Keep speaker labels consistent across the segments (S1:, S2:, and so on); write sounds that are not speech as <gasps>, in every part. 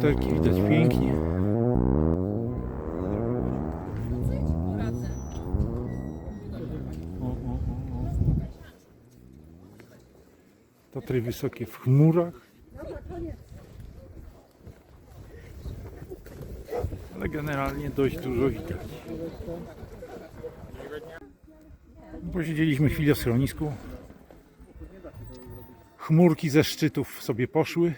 S1: taterki widać pięknie. O, o, o. Tatry wysokie w chmurach. Ale generalnie dość dużo widać. Posiedzieliśmy chwilę w schronisku. Chmurki ze szczytów sobie poszły.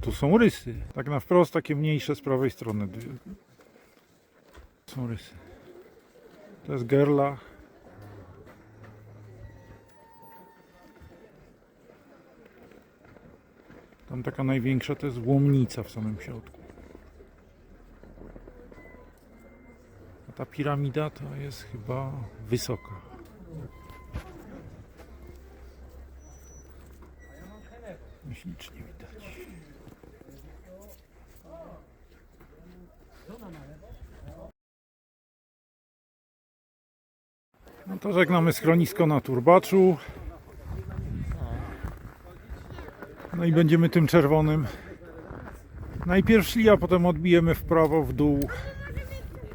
S1: Tu są rysy. Tak na wprost takie mniejsze z prawej strony. Są rysy. To jest gerlach. Tam taka największa to jest łomnica w samym środku. A ta piramida to jest chyba wysoka. Ślicznie widać. No to żegnamy schronisko na Turbaczu. No i będziemy tym czerwonym najpierw szli, a potem odbijemy w prawo, w dół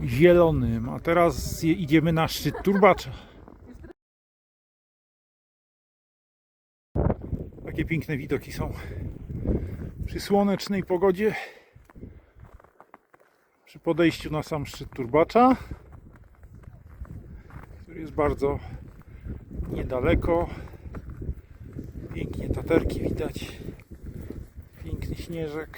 S1: zielonym. A teraz idziemy na szczyt Turbacza. Takie piękne widoki są przy słonecznej pogodzie. Przy podejściu na sam szczyt Turbacza, który jest bardzo niedaleko. Pięknie taterki widać. Piękny śnieżek.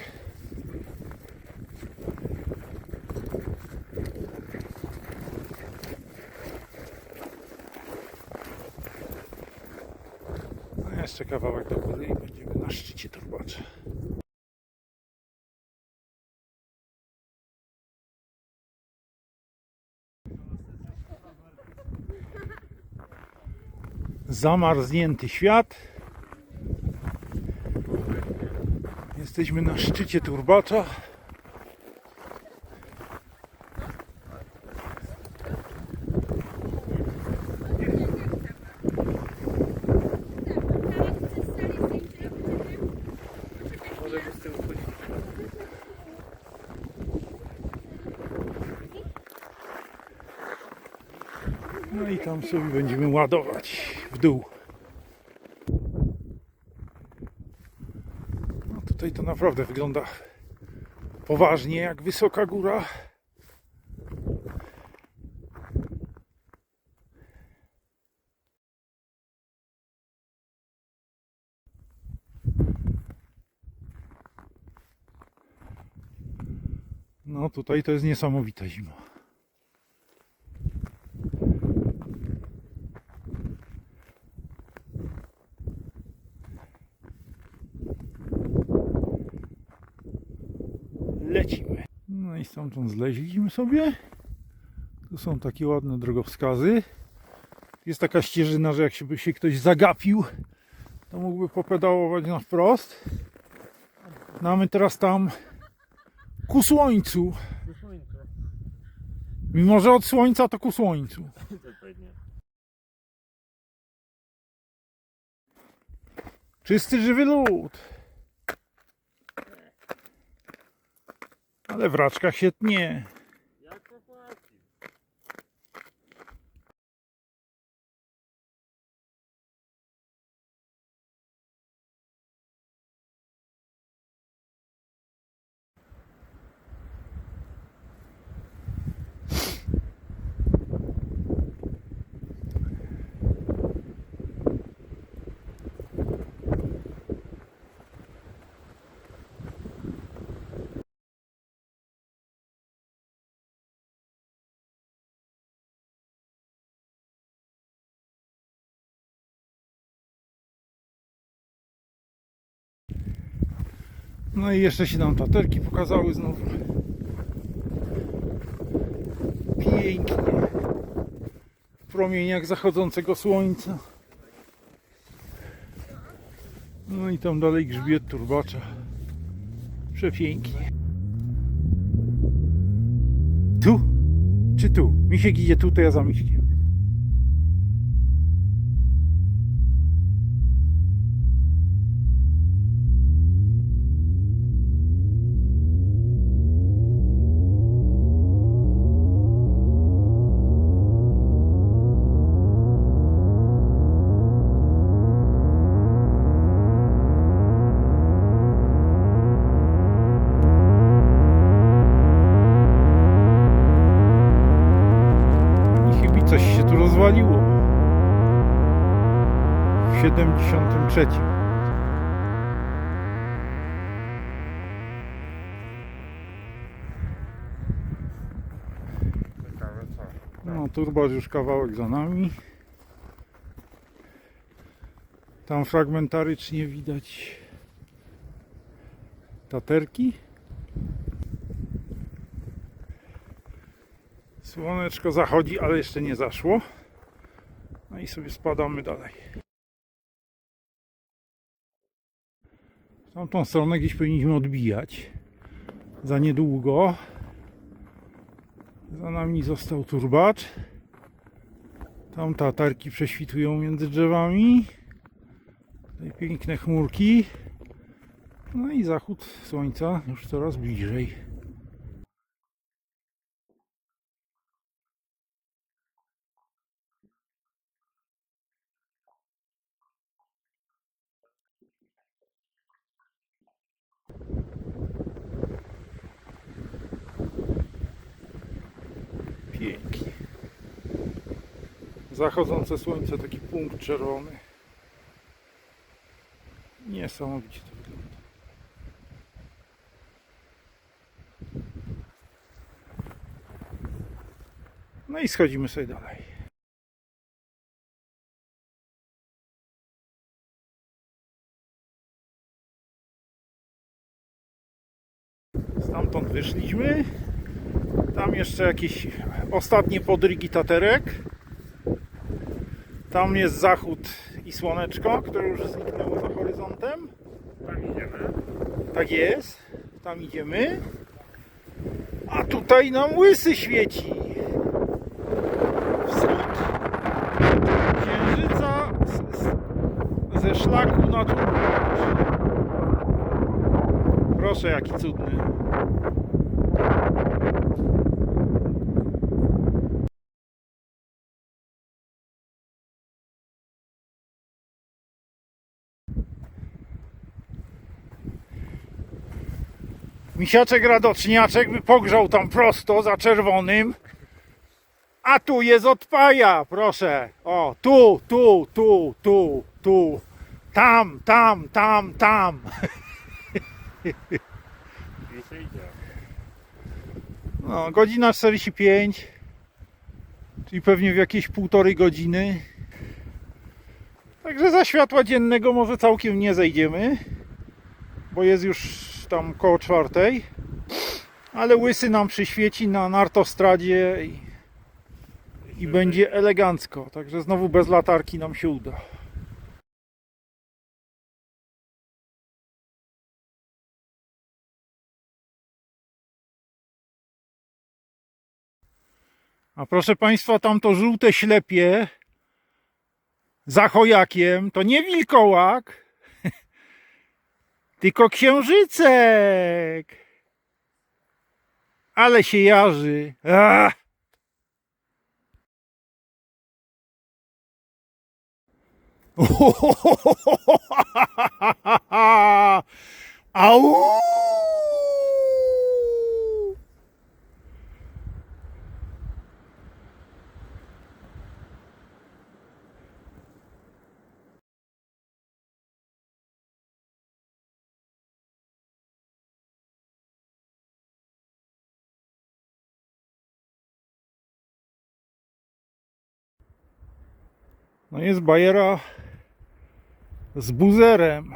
S1: A jeszcze kawałek do góry i będziemy na szczycie turbacza. Zamarznięty świat. Jesteśmy na szczycie turbacza. No i tam sobie będziemy ładować w dół. No tutaj to naprawdę wygląda poważnie jak wysoka góra. No tutaj to jest niesamowita zima. lecimy. No stamtąd zleźliśmy sobie. Tu są takie ładne drogowskazy. Jest taka ścieżyna, że jak się by się ktoś zagapił, to mógłby popedałować na wprost. No a my teraz tam ku słońcu. Mimo, że od słońca to ku słońcu. Czysty, żywy lód. Ale w raczkach się tnie. No i jeszcze się nam taterki pokazały znowu. Pięknie. W promieniach zachodzącego słońca. No i tam dalej grzbiet turbacza. Przepięknie. Tu Czy tu? Misiek idzie tu, to ja za Miśkiem. 73.
S2: Ciekawe co.
S1: No, turbaz już kawałek za nami. Tam fragmentarycznie widać taterki. Słoneczko zachodzi, ale jeszcze nie zaszło. No i sobie spadamy dalej. Tamtą stronę gdzieś powinniśmy odbijać. Za niedługo. Za nami został turbacz. Tam tatarki prześwitują między drzewami. Tutaj piękne chmurki. No i zachód słońca już coraz bliżej. Pięknie. Zachodzące słońce, taki punkt czerwony. Niesamowicie to wygląda. No i schodzimy sobie dalej. Stamtąd wyszliśmy. Tam jeszcze jakieś ostatnie podrygi taterek. Tam jest zachód i słoneczko, które już zniknęło za horyzontem.
S2: Tam idziemy.
S1: Tak jest. Tam idziemy. A tutaj nam łysy świeci. Wschód księżyca z, z, ze szlaku na turbo. Proszę, jaki cudny. Misiaczek radoczniaczek by pogrzał tam prosto za czerwonym. A tu jest odpaja, proszę. O, tu, tu, tu, tu, tu. Tam, tam, tam, tam.
S2: Już. <laughs>
S1: No, godzina 45. Czyli pewnie w jakieś półtorej godziny. Także za światła dziennego może całkiem nie zejdziemy. Bo jest już tam koło czwartej. Ale łysy nam przyświeci na nartostradzie i, i będzie elegancko. Także znowu bez latarki nam się uda. A proszę Państwa, tamto żółte ślepie za chojakiem to nie wilkołak, tylko księżycek. Ale się jarzy. Ach. <laughs> Au! No jest bajera z buzerem.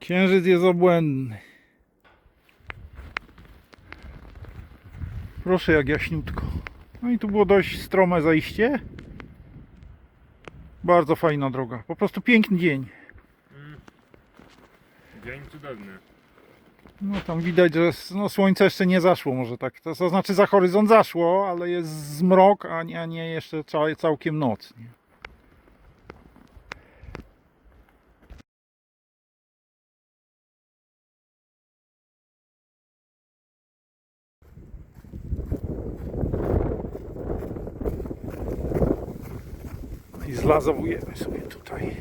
S1: Księżyc jest obłędny. Proszę jak jaśniutko. No i tu było dość strome zajście. Bardzo fajna droga. Po prostu piękny dzień.
S2: Dzień cudowny.
S1: No tam widać, że no, słońce jeszcze nie zaszło, może tak. To, to znaczy za horyzont zaszło, ale jest zmrok, a nie, a nie jeszcze cał- całkiem noc. Nie? I zlazowujemy sobie tutaj.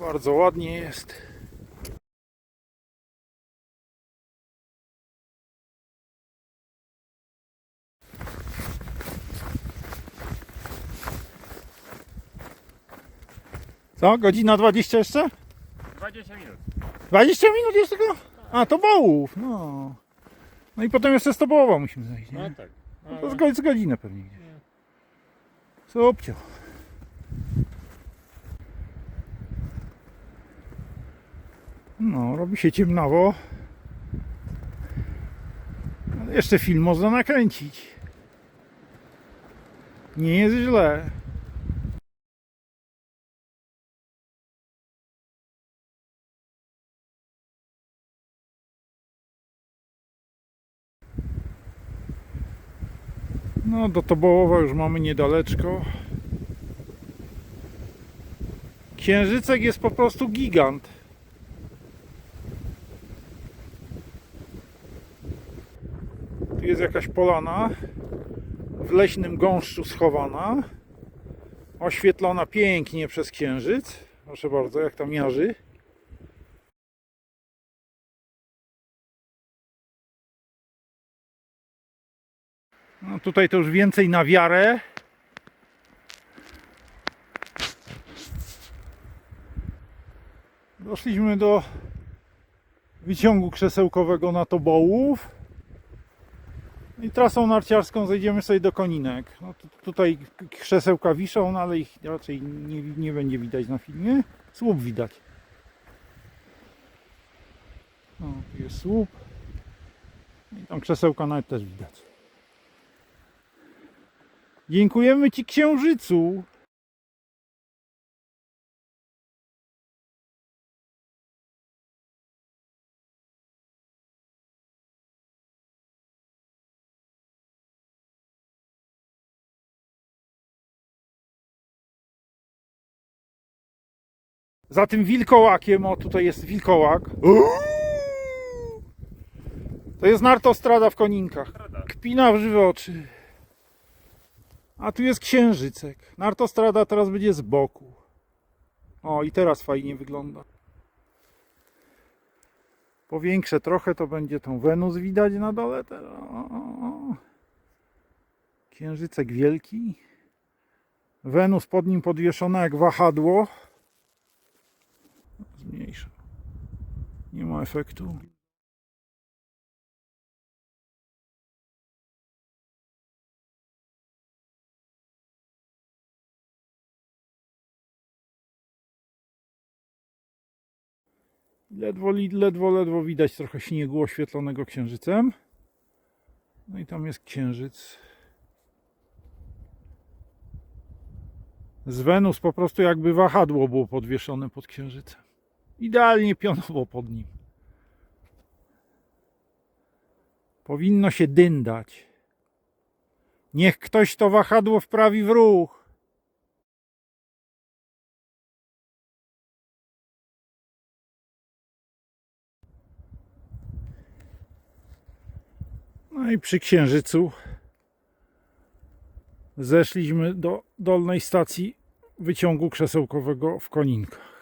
S1: Bardzo ładnie jest. Co? Godzina 20 jeszcze?
S2: 20 minut.
S1: 20 minut jeszcze tylko? A, to bołów, no. No i potem jeszcze z Tobołowa musimy zejść, nie?
S2: No tak.
S1: No to z, go- z godzinę pewnie gdzieś.
S2: Nie.
S1: Subcio. No, robi się ciemnawo. Ale jeszcze film można nakręcić. Nie jest źle. No, do Tobołowa już mamy niedaleczko. Księżycek jest po prostu gigant. Tu jest jakaś polana w leśnym gąszczu schowana. Oświetlona pięknie przez księżyc. Proszę bardzo, jak tam miarzy. No tutaj to już więcej na wiarę. Doszliśmy do wyciągu krzesełkowego na Tobołów. I trasą narciarską zejdziemy sobie do Koninek. No, tu, tutaj krzesełka wiszą, no, ale ich raczej nie, nie będzie widać na filmie. Słup widać. O, tu jest słup. I tam krzesełka nawet też widać. Dziękujemy Ci księżycu. Za tym wilkołakiem, o tutaj jest wilkołak. <gasps> To jest nartostrada w Koninkach. Kpina w żywe oczy. A tu jest księżycek. Nartostrada teraz będzie z boku. O, i teraz fajnie wygląda. Powiększę trochę, to będzie tą Wenus widać na dole. O. Księżycek wielki. Wenus pod nim podwieszona jak wahadło. Zmniejszę. Nie ma efektu. Ledwo, ledwo, ledwo widać trochę śniegu oświetlonego księżycem. No i tam jest księżyc. Z Wenus po prostu jakby wahadło było podwieszone pod księżycem. Idealnie pionowo pod nim. Powinno się dyndać. Niech ktoś to wahadło wprawi w ruch. No i przy Księżycu zeszliśmy do dolnej stacji wyciągu krzesełkowego w Koninkach.